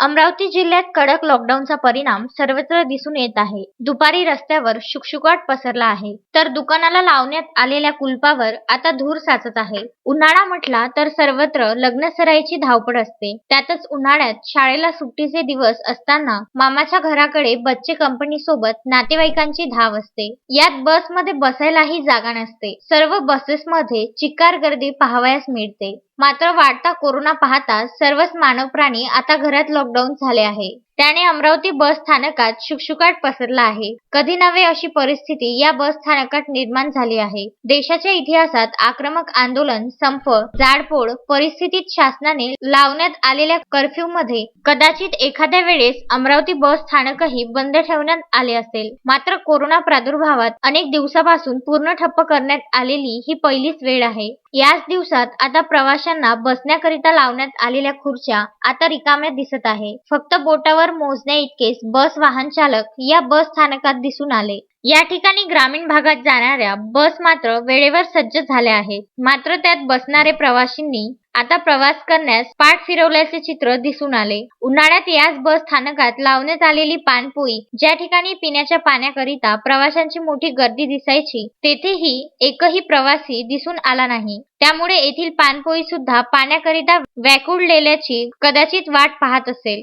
अमरावती जिल्ह्यात कडक लॉकडाऊनचा परिणाम सर्वत्र दिसून येत आहे. दुपारी रस्त्यावर शुकशुकाट पसरला आहे. तर दुकानाला लावण्यात आलेल्या कुलपावर आता धूर साचत आहे. उन्हाळा म्हटला तर सर्वत्र लग्नसराईची धावपळ असते. त्यातच उन्हाळ्यात शाळेला सुट्टीचे दिवस असताना मामाच्या घराकडे बच्चे कंपनी सोबत नातेवाईकांची धाव असते. यात बसमध्ये बसायलाही जागा नसते. सर्व बसेसमध्ये चिक्कार गर्दी पाहावयास मिळते. मात्र वाढता कोरोना पाहता सर्वच मानव प्राणी आता घरात लॉकडाऊन झाले आहे. त्याने अमरावती बस स्थानकात शुकशुकाट पसरला आहे. कधी नव्हे अशी परिस्थिती या बस स्थानकात निर्माण झाली आहे. देशाच्या इतिहासात आक्रमक आंदोलन संप जाडपोड परिस्थितीत शासनाने लावण्यात आलेल्या कर्फ्यू मध्ये कदाचित एखाद्या वेळेस अमरावती बस स्थानकही बंद ठेवण्यात आले असेल. मात्र कोरोना प्रादुर्भावात अनेक दिवसापासून पूर्ण ठप्प करण्यात आलेली ही पहिलीच वेळ आहे. याच दिवसात आता प्रवाशांना बसण्याकरिता लावण्यात आलेल्या खुर्च्या आता रिकाम्या दिसत आहे. फक्त बोटावर मोजण्या इतकेच बस वाहन चालक या बस स्थानकात दिसून आले. या ठिकाणी ग्रामीण भागात जाणाऱ्या बस मात्र वेळेवर सज्ज झाल्या आहेत. मात्र त्यात बसणारे प्रवाशींनी आता प्रवास करण्यास पाठ फिरवल्याचे चित्र दिसून आले. उन्हाळ्यात याच बस स्थानकात लावण्यात आलेली पानपोई ज्या ठिकाणी पिण्याच्या पाण्याकरिता प्रवाशांची मोठी गर्दी दिसायची तेथेही एकही प्रवासी दिसून आला नाही. त्यामुळे येथील पानपोई सुद्धा पाण्याकरिता व्याकुळलेल्याची कदाचित वाट पाहत असेल.